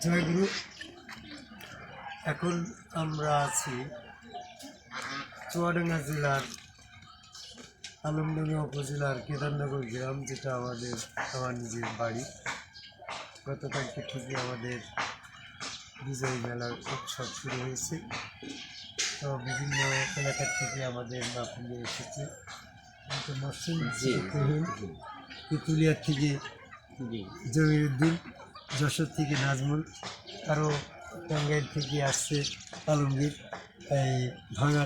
জয়গুরু এখন আমরা আছি চুয়াডাঙ্গা জেলার আলমডাঙ্গা উপজেলার কেদারনগর গ্রাম যেটা আমাদের আমার নিজের বাড়ি। গতকালকে থেকে আমাদের বিজয় মেলার উৎসব শুরু হয়েছে। তো বিভিন্ন এলাকার থেকে আমাদের মাহফিলে এসেছে। মসজিদ তেঁতুলিয়ার থেকে জমিরুদ্দিন যশোর থেকে নাজমুল আরও টাঙ্গাইল থেকে আসছে আলমগীর এই ভাঙা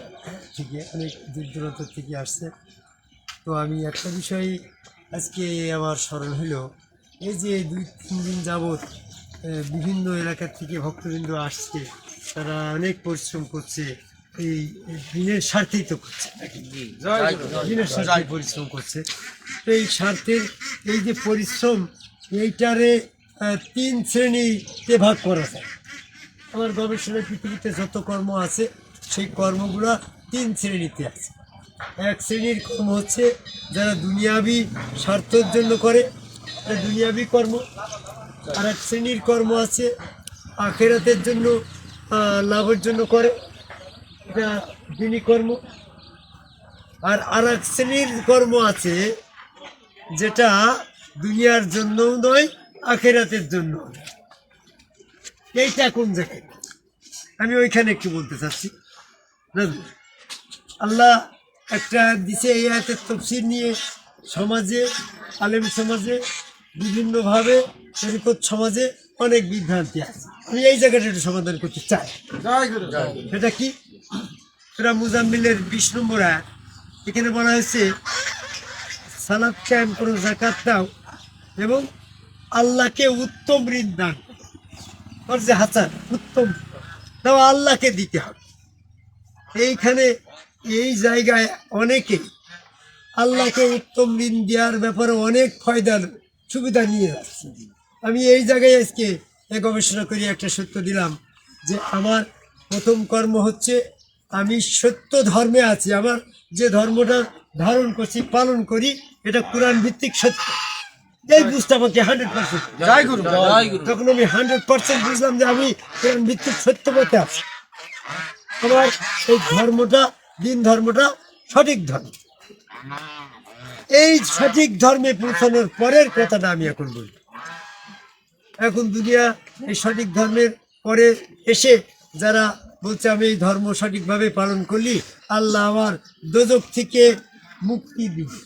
থেকে অনেক দূর দূরান্ত থেকে আসছে। তো আমি একটা বিষয় আজকে আমার স্মরণ হলো এই যে দুই তিন দিন যাবৎ বিভিন্ন এলাকা থেকে ভক্তবৃন্দ আসছে তারা অনেক পরিশ্রম করছে এই দিনের স্বার্থেই তো করছে। দিনের স্বার্থে পরিশ্রম করছে। তো এই স্বার্থের এই যে পরিশ্রম এইটারে তিন শ্রেণীতে ভাগ করা যায়। আমার গবেষণায় পৃথিবীতে যত কর্ম আছে, সেই কর্মগুলো তিন শ্রেণীতে আছে। এক শ্রেণির কর্ম হচ্ছে যারা দুনিয়াবি স্বার্থের জন্য করে দুনিয়াবি কর্ম। আর এক শ্রেণির কর্ম আছে আখেরাতের জন্য লাভের জন্য করে, এটা দিনী কর্ম। আর আর এক শ্রেণির কর্ম আছে যেটা দুনিয়ার জন্যও নয় আখেরাতের জন্য। এইটা কোন জায়গায়? আমি ওইখানে একটু বলতে চাচ্ছি। আল্লাহ একটা দিছে এই আয়াতের তফসির নিয়ে সমাজে আলেম সমাজে বিভিন্নভাবে শরীফত সমাজে অনেক বিভ্রান্তি আছে। আমি এই জায়গাটা একটু সমাধান করতে চাই। সেটা কি? সেটা মুজাম্মিলের বিশ নম্বর আয়াত। এখানে বলা হয়েছে সালাদ কায়েম করো জাকাত দাও এবং আল্লাহকে উত্তম ঋণ দান। করো। ওর যে হাসান, উত্তম। তাও আল্লাহকে দিতে হবে। এইখানে, এই জায়গায় অনেকে আল্লাহকে উত্তম ঋণ দেওয়ার ব্যাপারে অনেক ফয়দা সুবিধা নিয়ে যাচ্ছে আমি এই জায়গায় আজকে গবেষণা করি একটা সত্য দিলাম যে আমার প্রথম কর্ম হচ্ছে আমি সত্য ধর্মে আছি। আমার যে ধর্মটা ধারণ করছি, পালন করি, এটা কোরআন ভিত্তিক সত্য। এই বুঝতে আমাকে হান্ড্রেড পার্সেন্ট জয় গুরু। তখন আমি হান্ড্রেড পার্সেন্ট বুঝলাম যে আমি ভিত্তিক সত্য পথে আছি। আমার এই ধর্মটা দিন ধর্মটা সঠিক ধর্ম। এই সঠিক ধর্মে পৌঁছানোর পরের কথাটা আমি এখন বলি এখন দুনিয়া এই সঠিক ধর্মের পরে এসে যারা বলছে আমি এই ধর্ম সঠিকভাবে পালন করলি আল্লাহ আমার দোজক থেকে মুক্তি দিবে।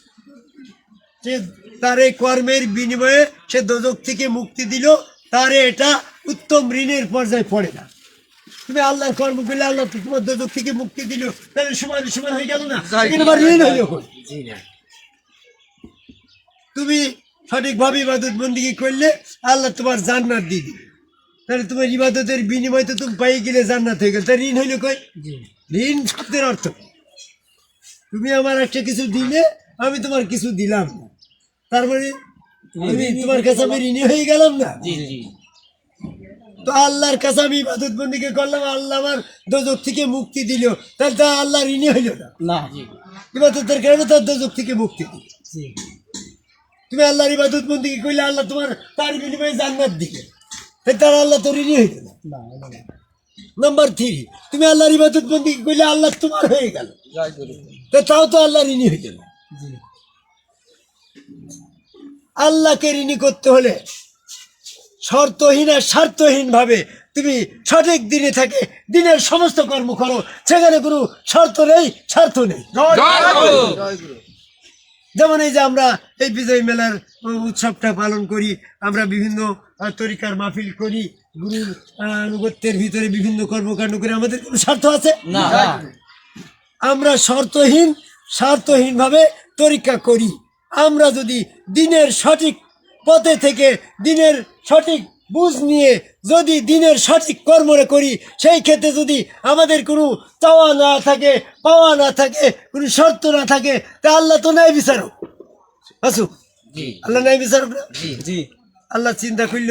তার এই কর্মের বিনিময়ে সে দোজক থেকে মুক্তি দিল তারে এটা উত্তম ঋণের পর্যায়ে পড়ে না। তুমি আল্লাহর কর্ম করলে আল্লাহ তো তোমার দোজক থেকে মুক্তি দিল। তাহলে সমান সমান হয়ে গেল না? ঋণ হইল তুমি সঠিকভাবে ইবাদত বন্দিগি করলে আল্লাহ তোমার জান্নাত দিয়ে দিবে। তাহলে তোমার ইবাদতের বিনিময় তো তুমি পাই গেলে জান্নাত হয়ে গেল। তার ঋণ হইল কই? ঋণ শব্দের অর্থ তুমি আমার একটা কিছু দিলে আমি তোমার কিছু দিলাম না। তারপরে আমি তোমার কাছে আমি ঋণী হয়ে গেলাম না? তো আল্লাহর কাছে আমি ইবাদত বন্দিকে করলাম আল্লাহ আমার দোজক থেকে মুক্তি দিল। তাহলে তা আল্লাহ ঋণী হইল না? না ইবাদতের কারণে তার দোজক থেকে মুক্তি দিল। তুমি আল্লাহর ইবাদত বন্দি করলে আল্লাহ তোমার তার বিনিময়ে জান্নাত দিবে। তাহলে তার আল্লাহ তো ঋণী হয়ে গেল নাম্বার থ্রি তুমি আল্লাহর ইবাদত বন্দি করলে আল্লাহ তোমার হয়ে গেল। তাও তো আল্লাহ ঋণী হয়ে গেল আল্লাহকে ঋণী করতে হলে শর্তহীন আর স্বার্থহীন ভাবে তুমি সঠিক দিনে থাকে দিনের সমস্ত কর্ম করো। সেখানে কোনো শর্ত নেই স্বার্থ নেই। জয় যেমন এই যে আমরা এই বিজয় মেলার উৎসবটা পালন করি আমরা বিভিন্ন তরিকার মাহফিল করি গুরুর আনুগত্যের ভিতরে বিভিন্ন কর্মকাণ্ড করি। আমাদের কোনো স্বার্থ আছে? না। আমরা শর্তহীন স্বার্থহীনভাবে তরিকা করি। আমরা যদি দিনের সঠিক পথে থেকে দিনের সঠিক বুঝ নিয়ে যদি দিনের সঠিক কর্মরে করি সেই ক্ষেত্রে যদি আমাদের কোনো চাওয়া না থাকে পাওয়া না থাকে কোনো শর্ত না থাকে তা আল্লাহ তো নাই বিচারক। আসুক জি। আল্লাহ নাই বিচারক না? জি। জি। আল্লাহ চিন্তা করল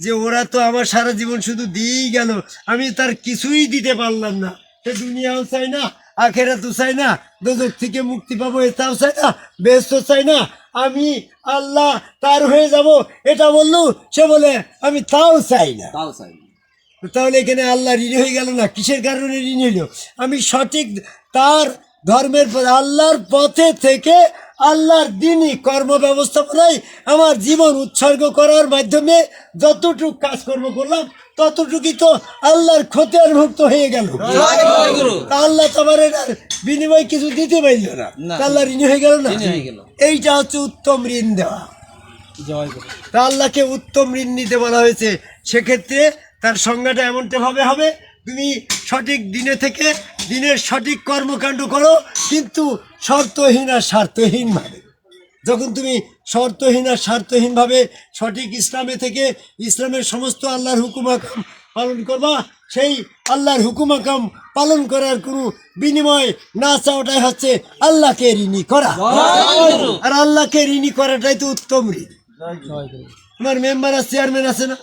যে ওরা তো আমার সারা জীবন শুধু দিয়েই গেল আমি তার কিছুই দিতে পারলাম না। সে দুনিয়াও চাই না আখেরা তো চাই না দোজক থেকে মুক্তি পাবো এটাও চাই না ব্যস্ত চাই না। আমি আল্লাহ তার হয়ে যাব এটা বলল সে বলে আমি তাও চাই না। তাও চাই না। তাহলে এখানে আল্লাহ ঋণ হয়ে গেল না? কিসের কারণে ঋণ হইল? আমি সঠিক তার ধর্মের পথে আল্লাহর পথে থেকে আল্লাহর দিনই কর্ম ব্যবস্থাপনায় আমার জীবন উৎসর্গ করার মাধ্যমে যতটুকু কাজকর্ম করলাম ততটুকুই তো আল্লাহর খতিয়ার ভুক্ত হয়ে গেল। আল্লাহ তোমার এটার বিনিময় কিছু দিতে পারল না। আল্লাহ ঋণ হয়ে গেল না? হয়ে গেল। এইটা হচ্ছে উত্তম ঋণ দেওয়া। তা আল্লাহকে উত্তম ঋণ নিতে বলা হয়েছে। সেক্ষেত্রে তার সংজ্ঞাটা এমনটা ভাবে হবে তুমি সঠিক দিনে থেকে দিনের সঠিক কর্মকাণ্ড করো কিন্তু শর্তহীন আর স্বার্থহীন ভাবে। যখন তুমি শর্তহীন আর স্বার্থহীনভাবে সঠিক ইসলামে থেকে ইসলামের সমস্ত আল্লাহর হুকুমাকাম পালন করবা সেই আল্লাহর হুকুমাকাম পালন করার কোনো বিনিময় না চাওয়াটাই হচ্ছে আল্লাহকে ঋণী করা। আর আল্লাহকে ঋণী করাটাই তো উত্তম ঋণ। তোমার মেম্বার আর চেয়ারম্যান আছে না?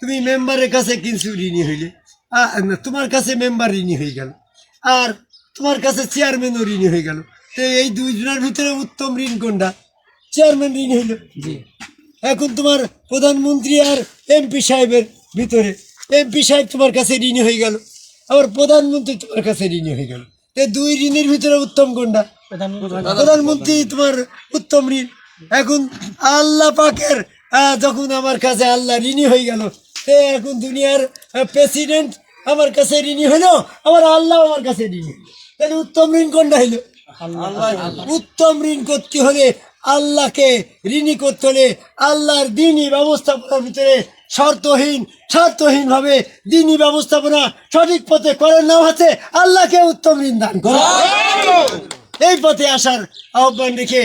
তুমি মেম্বারের কাছে কিছু ঋণী হইলে। তোমার কাছে মেম্বার ঋণী হয়ে গেল। আর তোমার কাছে চেয়ারম্যানও ঋণী হয়ে গেল। তো এই দুইজনের ভিতরে উত্তম ঋণ কোনটা? চেয়ারম্যান ঋণ হইল। এখন তোমার প্রধানমন্ত্রী আর এমপি সাহেবের ভিতরে। এমপি সাহেব তোমার কাছে ঋণী হয়ে গেল। আবার প্রধানমন্ত্রী তোমার কাছে ঋণী হয়ে গেল। তো দুই ঋণের ভিতরে উত্তম কোনটা? প্রধানমন্ত্রী। তোমার উত্তম ঋণ। এখন আল্লাহ পাকের যখন আমার কাছে আল্লাহ ঋণী হয়ে গেল সে এখন দুনিয়ার প্রেসিডেন্ট আমার কাছে ঋণী হলো আমার আল্লাহ আমার কাছে ঋণী তাহলে উত্তম ঋণ কোনটা হইল উত্তম ঋণ করতে হলে আল্লাহকে ঋণী করতে হলে আল্লাহর দিনই ব্যবস্থাপনার ভিতরে শর্তহীন স্বার্থহীন ভাবে দিনই ব্যবস্থাপনা সঠিক পথে করার নাম হচ্ছে আল্লাহকে উত্তম ঋণ দান করা। এই পথে আসার আহ্বান রেখে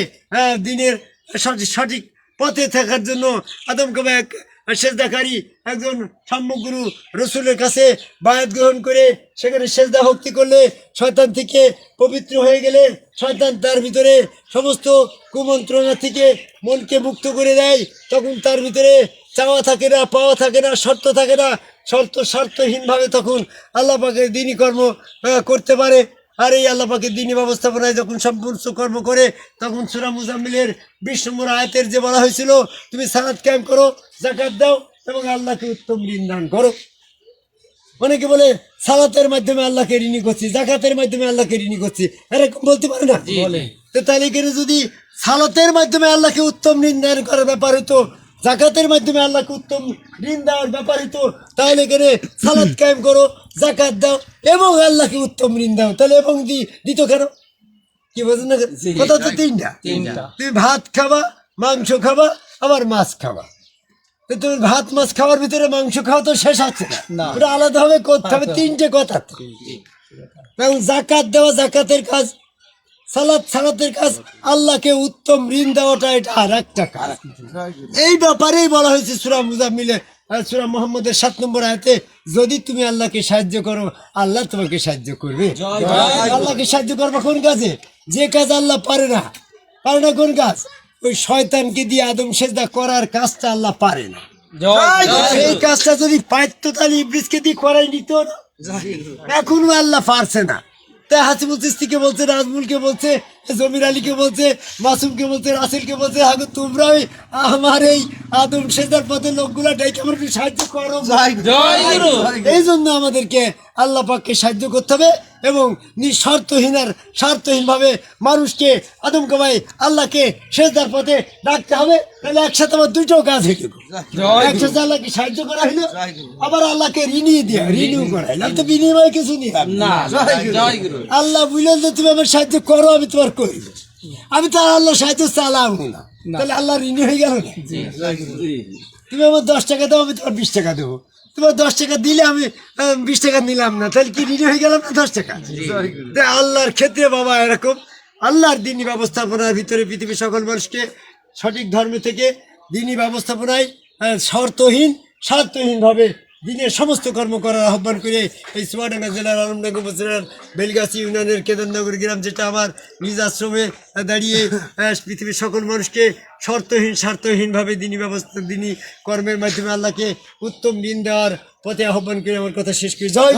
দিনের সঠিক সঠিক পথে থাকার জন্য আদম কবে এক সেজদাকারী একজন সাম্যগুরু রসুলের কাছে বায়াত গ্রহণ করে সেখানে সেজদা ভক্তি করলে শয়তান থেকে পবিত্র হয়ে গেলে শয়তান তার ভিতরে সমস্ত কুমন্ত্রণা থেকে মনকে মুক্ত করে দেয়। তখন তার ভিতরে চাওয়া থাকে না, পাওয়া থাকে না, শর্ত থাকে না, শর্ত স্বার্থহীনভাবে তখন আল্লাহ পাকের দিনই কর্ম করতে পারে। আর এই আল্লাহ পাকের দিনী ব্যবস্থাপনায় যখন সম্পূর্ণ কর্ম করে তখন সুরা মুজাম্মিলের বিশ নম্বর আয়াতের যে বলা হয়েছিল তুমি সালাদ ক্যাম্প করো জাকাত দাও এবং আল্লাহকে উত্তম ঋণ দান করো। অনেকে বলে সালাতের মাধ্যমে আল্লাহকে ঋণী করছি জাকাতের মাধ্যমে আল্লাহকে ঋণী করছি। এরকম বলতে পারে না? তো তাহলে যদি সালাতের মাধ্যমে আল্লাহকে উত্তম দান করার ব্যাপার হতো জাকাতের মাধ্যমে আল্লাহকে উত্তম ঋণ দেওয়ার ব্যাপার হতো তাহলে এখানে সালাদ কায়েম করো জাকাত দাও এবং আল্লাহকে উত্তম ঋণ দাও। তাহলে এবং দি- দিত কেন? কি বলছেন না? কথা তো তিনটা। তুমি ভাত খাবা মাংস খাবা আবার মাছ খাবা। তো তুমি ভাত মাছ খাওয়ার ভিতরে মাংস খাওয়া তো শেষ আছে না। ওটা আলাদা হবে করতে হবে তিনটে কথা তো। এবং জাকাত দেওয়া জাকাতের কাজ সালাদ সালাতের কাজ আল্লাহকে উত্তম ঋণ দেওয়াটা এটা আর একটা কাজ। এই ব্যাপারেই বলা হয়েছে সুরা মুজাম্মিলে সুরা মোহাম্মদের সাত নম্বর আয়তে, যদি তুমি আল্লাহকে সাহায্য করো, আল্লাহ তোমাকে সাহায্য করবে। আল্লাহকে সাহায্য করবে কোন কাজে? যে কাজ আল্লাহ পারে না পারে না কোন কাজ? ওই শয়তানকে দিয়ে আদম সেজদা করার কাজটা আল্লাহ পারে না। এই কাজটা যদি পাইতো তাহলে ইবলিসকে দিয়ে করাই নিত না। এখনও আল্লাহ পারছে না। তাই হাসিবুল চিস্তিকে বলছে নাজমুলকে বলছে জমির আলীকে বলছে মাসুমকে বলছে রাসেলকে বলছে হাগো তোমরা ওই আমার এই আদম সেজার পথে লোকগুলা ডেকে আমার একটু সাহায্য করো। এই জন্য আমাদেরকে আল্লাহ পাককে সাহায্য করতে হবে এবং নিঃস্বার্থহীন আর স্বার্থহীনভাবে মানুষকে আদম কমাই আল্লাহকে সেজদার পথে ডাকতে হবে। তাহলে একসাথে আমার দুটো কাজ হয়ে একসাথে আল্লাহকে সাহায্য করা হলো আবার আল্লাহকে ঋণই দেওয়া ঋণও করা তো বিনিময় কিছু নিই। না আল্লাহ বুঝলেন যে তুমি আমার সাহায্য করো আমি তোমার করি। আমি তো আল্লাহ সাহায্য চালাম না। তাহলে আল্লাহ ঋণী হয়ে গেল না? তুমি আমার দশ টাকা দাও আমি তোমার বিশ টাকা দেবো। তোমার দশ টাকা দিলে আমি বিশ টাকা নিলাম না। তাহলে কি ঋণী হয়ে গেলাম না দশ টাকা? আল্লাহর ক্ষেত্রে বাবা এরকম আল্লাহর দিনী ব্যবস্থাপনার ভিতরে পৃথিবীর সকল মানুষকে সঠিক ধর্ম থেকে দিনী ব্যবস্থাপনায় শর্তহীন স্বার্থহীনভাবে দিনের সমস্ত কর্ম করার আহ্বান করে এই সোয়াডাঙ্গা জেলার আলমডাঙ্গা উপজেলার বেলগাছি ইউনিয়নের কেদারনগর গ্রাম, যেটা আমার নিজ আশ্রমে দাঁড়িয়ে পৃথিবীর সকল মানুষকে শর্তহীন, স্বার্থহীনভাবে দিনী ব্যবস্থা, দিনী কর্মের মাধ্যমে আল্লাহকে উত্তম দিন দেওয়ার পথে আহ্বান করে আমার কথা শেষ করি জয়।